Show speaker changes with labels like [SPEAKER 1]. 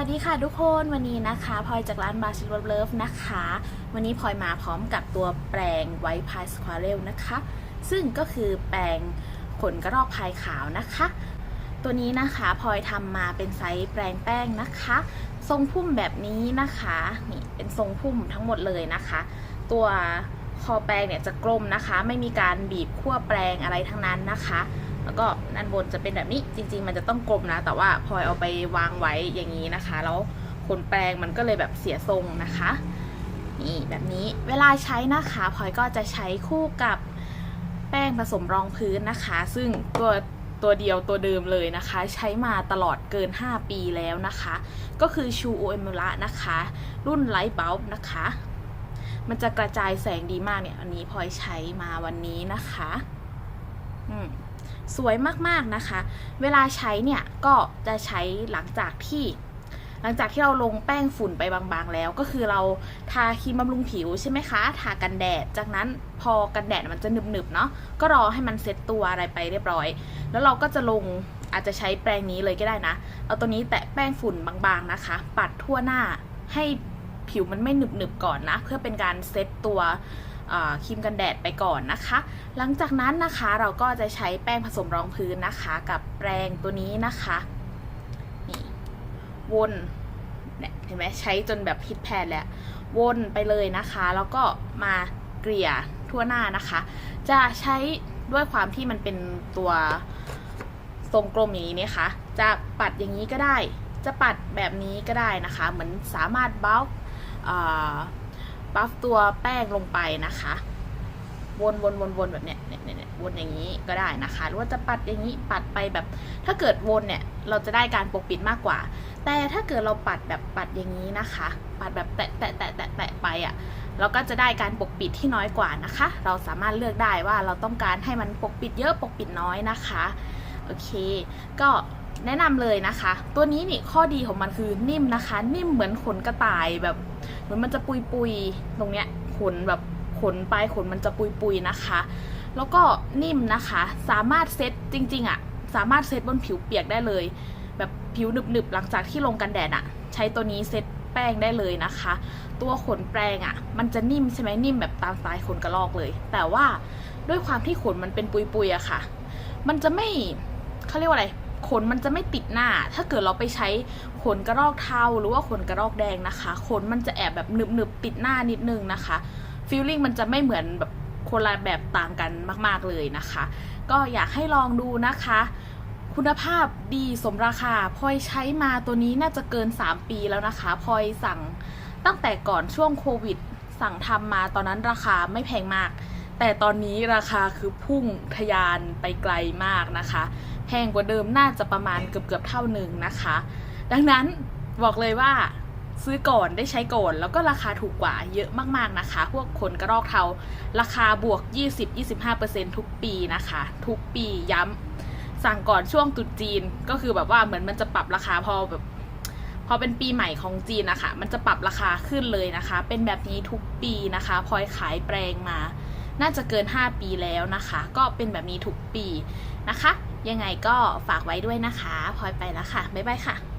[SPEAKER 1] วัสดีค่ะทุกคนวันนี้นะคะพลอยจากร้านบาชิลเลิฟนะคะ วันนี้พลอยมาพร้อมกับตัวแปรงไวท์พายสควาเรลนะคะ ซึ่งก็คือแปรงขนกระรอกพายขาวนะคะ ตัวนี้นะคะพลอยทำมาเป็นไซส์แปรงแป้งนะคะ ทรงพุ่มแบบนี้นะคะนี่เป็นทรงพุ่มทั้งหมดเลยนะคะ ตัวคอแปรงเนี่ยจะกลมนะคะ ไม่มีการบีบขั้วแปรงอะไรทั้งนั้นนะคะ แล้วก็ด้านบนจะเป็นแบบนี้จริง ๆ มันจะต้องกลมนะ แต่ว่าพลอยเอาไปวางไว้อย่างนี้นะคะ แล้วขนแปรงมันก็เลยแบบเสียทรงนะคะนี่แบบนี้เวลาใช้นะคะพลอยก็จะใช้คู่กับแป้งผสมรองพื้นนะคะ ซึ่งตัวตัวเดียวตัวเดิมเลยนะคะ ใช้มาตลอดเกิน 5 ปีแล้วนะคะ ก็คือชูโอเอม r ระนะคะ รุ่นไลท์บัลนะคะ มันจะกระจายแสงดีมากเนี่ย อันนี้พลอยใช้มาวันนี้นะคะ อืม สวยมากๆนะคะ เวลาใช้เนี่ยก็จะใช้หลังจากที่ หลังจากที่เราลงแป้งฝุ่นไปบางๆ แล้ว ก็คือเราทาครีมบำรุงผิวใช่ไหมคะ ทากันแดด จากนั้นพอกันแดดมันจะหนึบๆเนาะ ก็รอให้มันเซ็ตตัวอะไรไปเรียบร้อย แล้วเราก็จะลงอาจจะใช้แปรงนี้เลยก็ได้นะ เอาตัวนี้แตะแป้งฝุ่นบางๆนะคะ ปัดทั่วหน้าให้ผิวมันไม่หนึบๆก่อนนะ เพื่อเป็นการเซ็ตตัว ครีมกันแดดไปก่อนนะคะ หลังจากนั้นนะคะเราก็จะใช้แป้งผสมรองพื้นนะคะ กับแปรงตัวนี้นะคะนี่วนเห็นไหมใช้จนแบบพิดแพนแล้ววนไปเลยนะคะ แล้วก็มาเกลี่ยทั่วหน้านะคะ จะใช้ด้วยความที่มันเป็นตัวทรงกลมอย่างนี้นะคะ จะปัดอย่างนี้ก็ได้ จะปัดแบบนี้ก็ได้นะคะ เหมือนสามารถบัฟ บัฟตัวแป้งลงไปนะคะ วนวนวนวนแบบเนี้ยเนี่ยเนี่ยเนี่ยวนอย่างนี้ก็ได้นะคะ หรือว่าจะปัดอย่างนี้ปัดไปแบบ ถ้าเกิดวนเนี่ยเราจะได้การปกปิดมากกว่า แต่ถ้าเกิดเราปัดแบบปัดอย่างนี้นะคะ ปัดแบบแตะแตะแตะแตะแตะไปอะ่ะเราก็จะได้การปกปิดที่น้อยกว่านะคะ เราสามารถเลือกได้ว่าเราต้องการให้มันปกปิดเยอะปกปิดน้อยนะคะ โอเค ก็แนะนำเลยนะคะ ตัวนี้นี่ข้อดีของมันคือนิ่มนะคะ นิ่มเหมือนขนกระต่ายแบบ เหมือนมันจะปุยปุยตรงเนี้ยขนแบบขนปลายขนมันจะปุยปุยนะคะ แล้วก็นิ่มนะคะ สามารถเซตจริงๆอะ่ะสามารถเซตบนผิวเปียกได้เลย แบบผิวหนึบๆหลังจากที่ลงกันแดดอะ่ะ ใช้ตัวนี้เซตแป้งได้เลยนะคะ ตัวขนแปรงอะ่ะ มันจะนิ่มใช่ไหมนิ่มแบบตามสไตล์ขนกระรอกเลย แต่ว่าด้วยความที่ขนมันเป็นปุยๆอะค่ะ มันจะไม่เขาเรียกว่าอะไร ขนมันจะไม่ติดหน้า ถ้าเกิดเราไปใช้ขนกระรอกเทาหรือว่าขนกระรอกแดงนะคะ ขนมันจะแอบแบบหนึบๆติดหน้านิดนึงนะคะฟีลลิ่งมันจะไม่เหมือนแบบคนละแบบต่างกันมากๆเลยนะคะ ก็อยากให้ลองดูนะคะ คุณภาพดีสมราคาพลอยใช้มาตัวนี้น่าจะเกิน 3 ปีแล้วนะคะพลอยสั่งตั้งแต่ก่อนช่วงโควิด สั่งทำมาตอนนั้นราคาไม่แพงมาก แต่ตอนนี้ราคาคือพุ่งทะยานไปไกลมากนะคะ แพงกว่าเดิมน่าจะประมาณเกือบเกือบเท่าหนึ่งนะคะ ดังนั้นบอกเลยว่าซื้อก่อนได้ใช้ก่อน แล้วก็ราคาถูกกว่าเยอะมากๆนะคะ พวกขนกระรอกเทา ราคาบวก 20-25%ทุกปีนะคะ ทุกปีย้ำสั่งก่อนช่วงตรุษจีนก็คือแบบว่าเหมือนมันจะปรับราคาพอแบบพอเป็นปีใหม่ของจีนนะคะ มันจะปรับราคาขึ้นเลยนะคะ เป็นแบบนี้ทุกปีนะคะพลอยขายแปลงมา น่าจะเกิน 5 ปีแล้วนะคะ ก็เป็นแบบนี้ทุกปีนะคะ ยังไงก็ฝากไว้ด้วยนะคะพลอยไปแล้วค่ะ บ๊ายบายค่ะ